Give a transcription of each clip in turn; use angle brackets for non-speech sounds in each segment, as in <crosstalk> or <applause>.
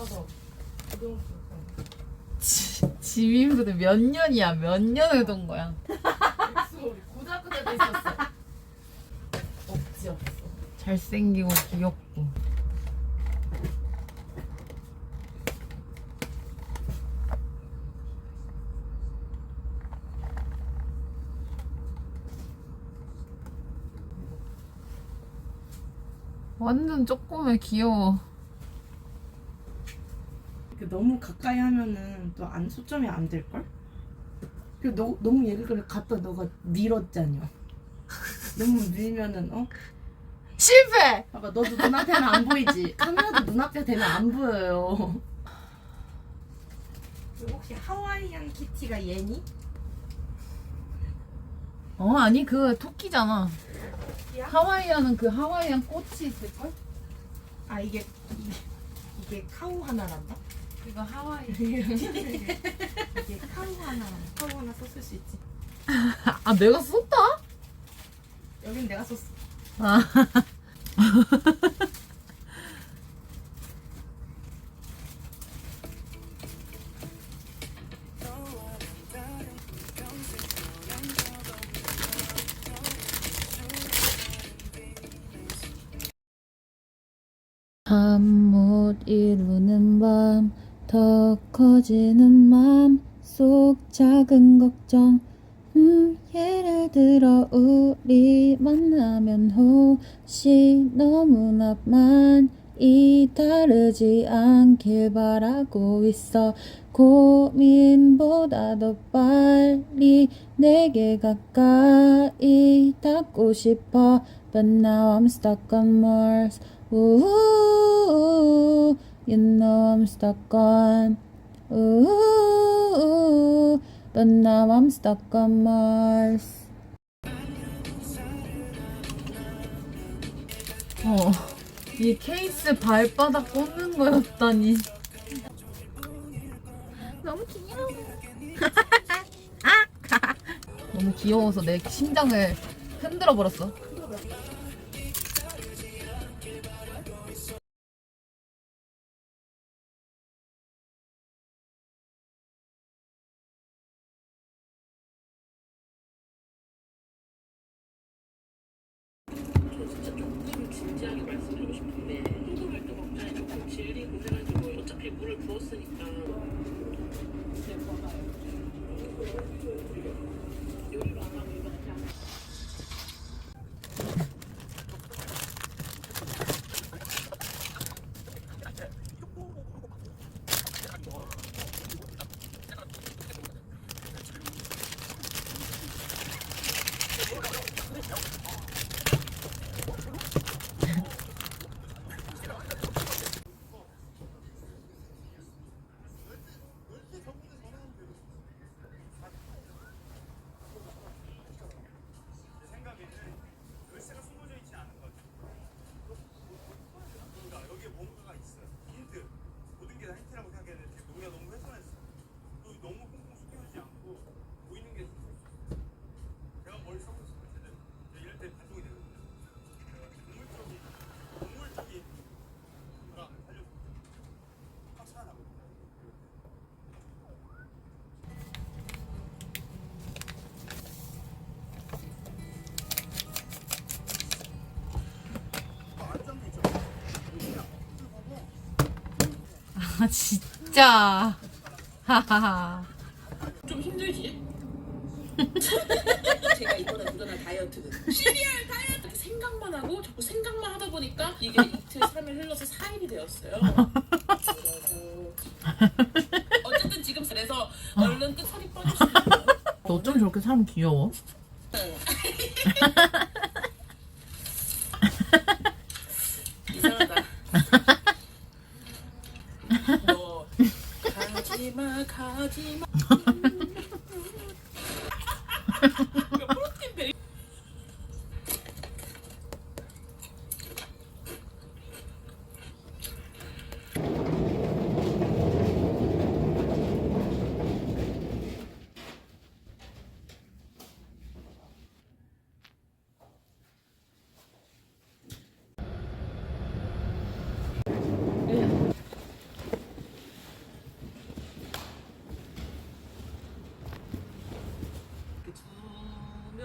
돌아서 고등학교 지- 지민부도 몇 년이야? 몇 년을 돈 거야? 고등학교 때도 있었어. 없지 없어. 잘생기고 귀엽고. 완전 조그매 귀여워. 그 너무 가까이 하면은 또 안 초점이 안 될 걸? 그 너, 너무 얘를 갖다 너가 밀었잖여. <laughs> 너무 밀면은 어? 실패! 봐봐 너도 눈앞에는 안 보이지. 카메라도 눈앞에 되면 안 보여요. 그 혹시 하와이안 키티가 얘니? 어 아니 그 토끼잖아. 토끼야? 하와이안은 그 하와이안 꽃이 있을걸? 아 이게 이게, 이게 카우 하나란다? 그거 하와이. <laughs> 이게 카우 하나 카우 하나 썼을 수 있지. <laughs> 아 내가 썼다? 여긴 내가 썼어. 아. 잠못 이루는 밤 더 커지는 맘 속 작은 걱정. 음, 예를 들어 우리 만나면 혹시 너무나 많이 다르지 않길 바라고 있어. 고민보다 더 빨리 내게 가까이 닿고 싶어. But now I'm stuck on Mars Ooh, you know I'm stuck on Ooh, but now I'm stuck on Mars. 어, 이 케이스 발바닥 꽂는 거였다니. 너무 귀여워. 아! 너무 귀여워서 내 심장을 흔들어 버렸어. 조금 진지하게 말씀드리고 싶은데 홍보 활동 업자에 조금 질리고 해가지고 어차피 물을 부었으니까 요리로 안 하고 이거 그냥 여기에 뭔가가 있어요. 힌트. 모든 게 다 힌트라고 생각했는데 우리가 너무 훼손했어. 또 너무 꽁꽁 숨겨오지 않고 보이는 게 제가 머리 써고 있을 때는 이럴 때 반동이 되거든요. 제가 동물적인 동물적인 감각을 살려서 확 살아나거든요. 안정돼 있죠. 아, 진짜. 하하하. 좀 힘들지? <laughs> 제가 이번에 도전한 다이어트는 시리얼 다이어트 생각만 하고 자꾸 생각만 하다 보니까 이게 <laughs> 이틀 3일 흘러서 4일이 되었어요 그래서 <laughs> 어쨌든 지금 그래서 얼른 끝 살이 빠지시고 너 어쩜 저렇게 사람 귀여워? 이상하다 너 가지마 가지마 프로틴 베리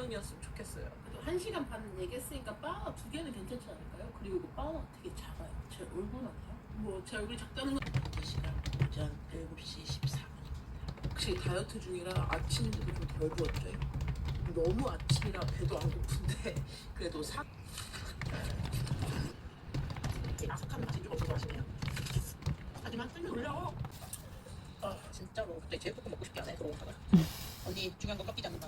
반응이었으면 좋겠어요. 그래도 한 시간 반 얘기했으니까 바나나 두 개는 괜찮지 않을까요? 그리고 그 바나나 되게 작아요. 제 얼굴 아니에요? 뭐 제 얼굴이 작다는 건 2시간 오전 7시 14분입니다. 혹시 다이어트 중이라 아침도 좀덜 부었죠? 너무 아침이라 배도 안 고픈데 <laughs> 그래도 사 이렇게 아삭한 맛이 조금 좋아하시네요. 하지만 좀 놀려. 아 진짜로 갑자기 제육볶음 먹고 싶게 하네 그러고 다가 언니 중요한 건 꺾이지 않는 마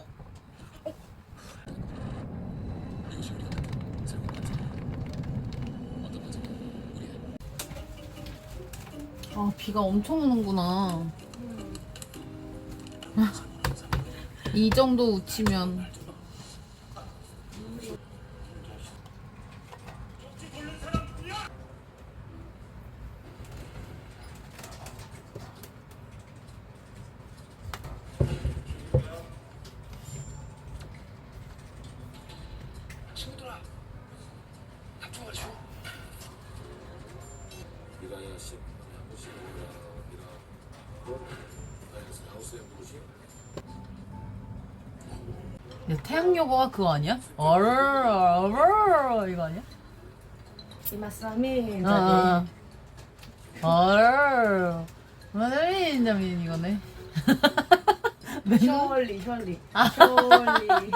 아 비가 엄청 오는구나. 이 정도 우치면 친구들아. 미라야 씨, 야, 태양여고가 그거 아니야? 어르르 이거 아니야? 이마스미 <laughs> 아, 어르르 마들린자민 이거네. 셜리 셜리 아. 셜리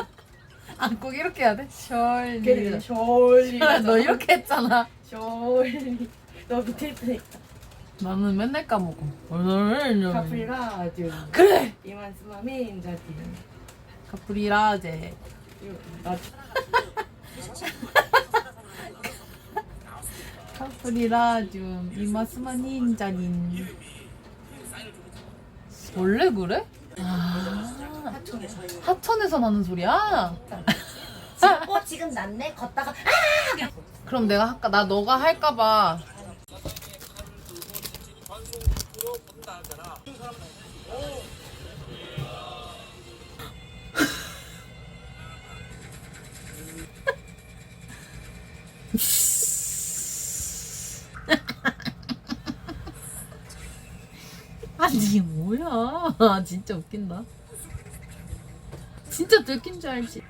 아꼭 이렇게 해야 돼? 셜리. 그래 셜리 너 이렇게 했잖아. 셜리 너 밑에 있으니까 나는 맨날 까먹어. 마들린자민. 카프리라주 그래. 이마스미 자티 카프리라제. 나 카프리라줌 이마스마 닌자닌. 원래 그래? 아, 하천에서 나는 소리야? 어 지금 났네 걷다가 그럼 내가 할까? 나 너가 할까봐. 아니 뭐야? <laughs> 진짜 웃긴다. 진짜 들킨 줄 알지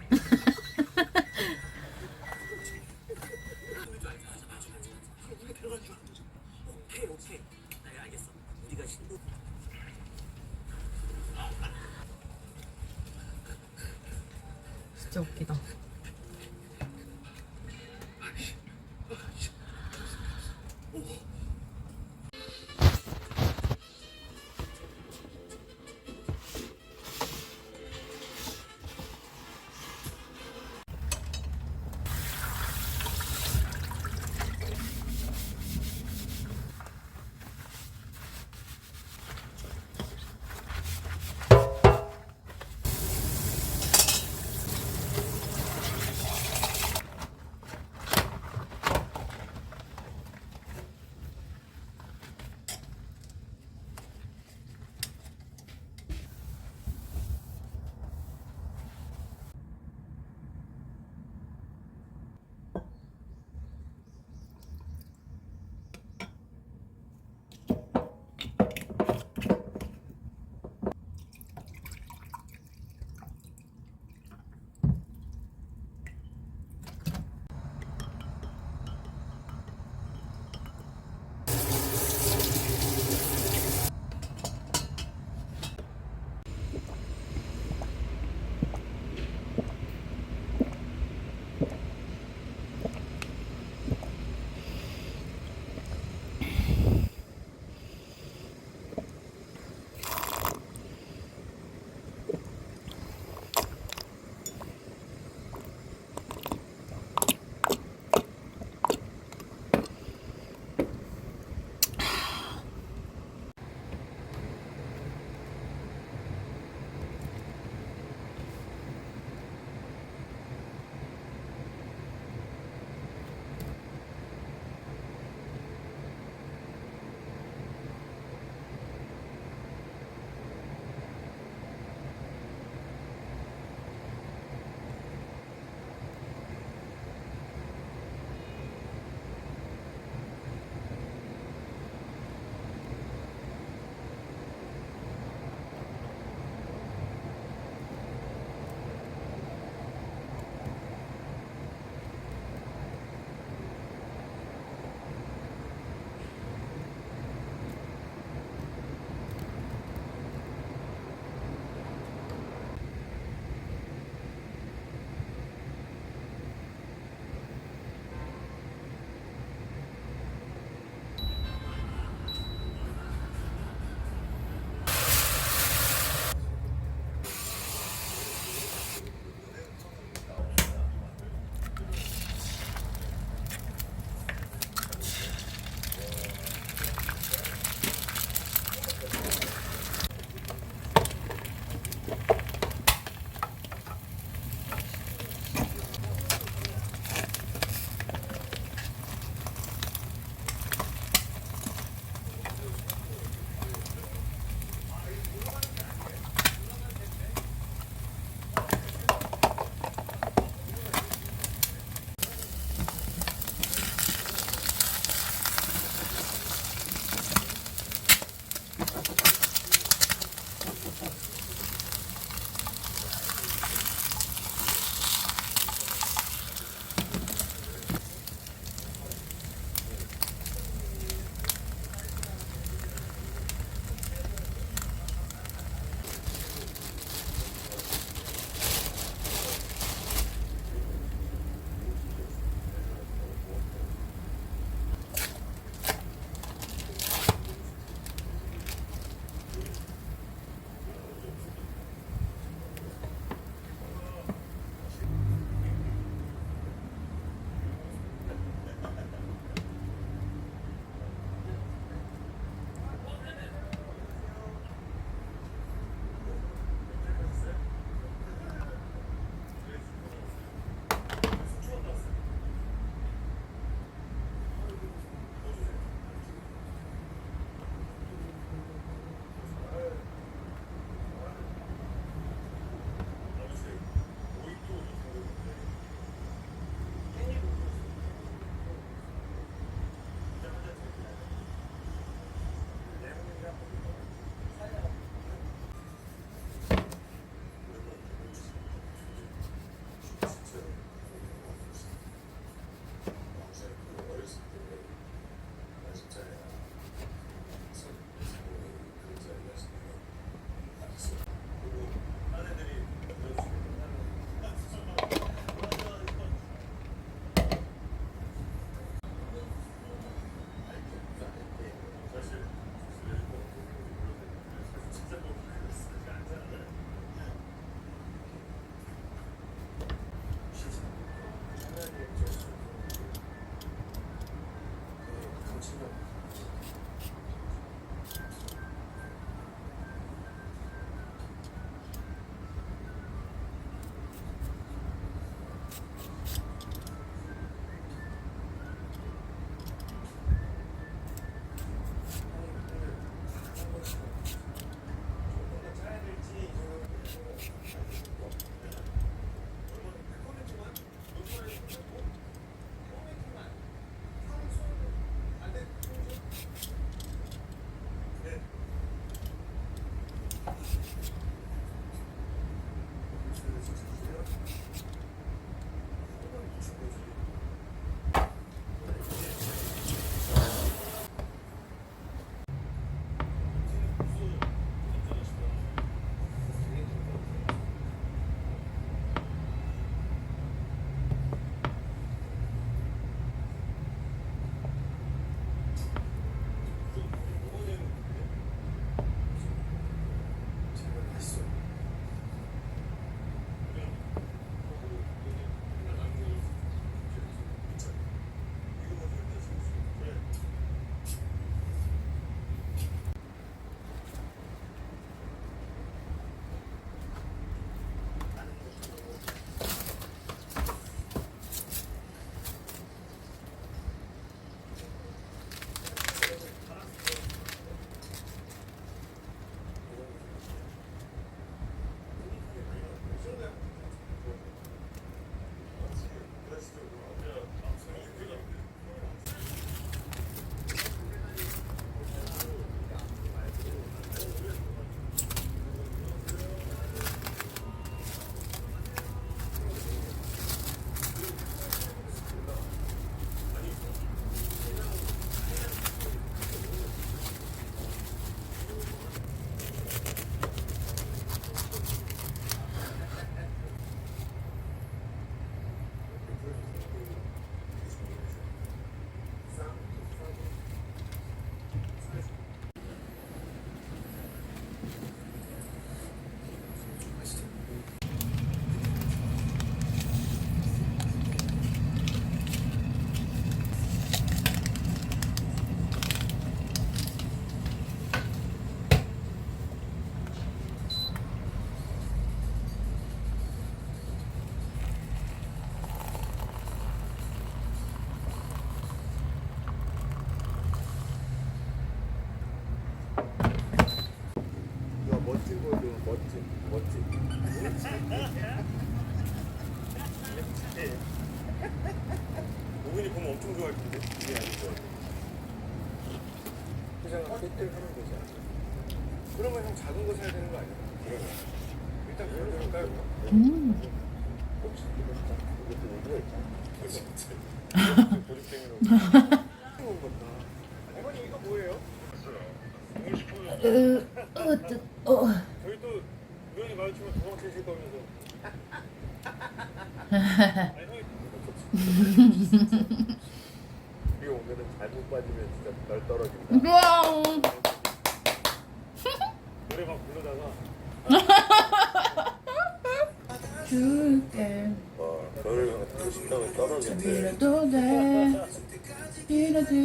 이거 오면은 잘못 빠지면 진짜 널 떨어진다.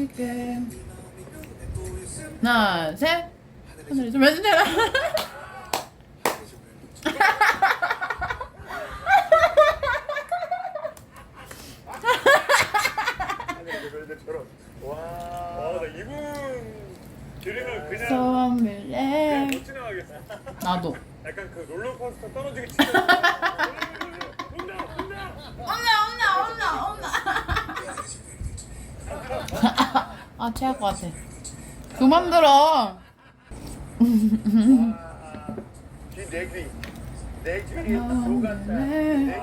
밀어줄게. 하나, 셋. 하늘이 좀 해주세요. 하늘들처럼 와나 이분 들으면 그냥 선물래. 그냥 못 지나가겠어 나도. 약간 그 롤러코스터 떨어지기 직전 온다 온다 엄마, 아, 체할 것 같아. 그만 들어. 귀내귀 내귀 녹았다 내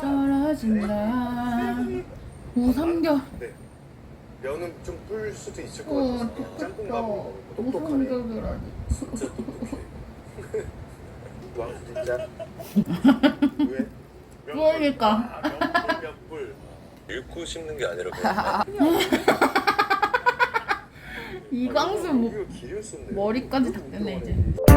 떨어진다. 오, 삼겹. 네. 면은 좀 불 수도 있을 것 오, 같아서 짬뽕 똑똑해. 가면 오, 똑똑하네 삼겹이라니. 진짜 똑똑해 왕 진짜 왜? 그러니까. 아, 몇 불 몇 불 읽고 씹는 게 아니라 그냥 <laughs> 이광수 쏟네 머리까지 다 이제. 이제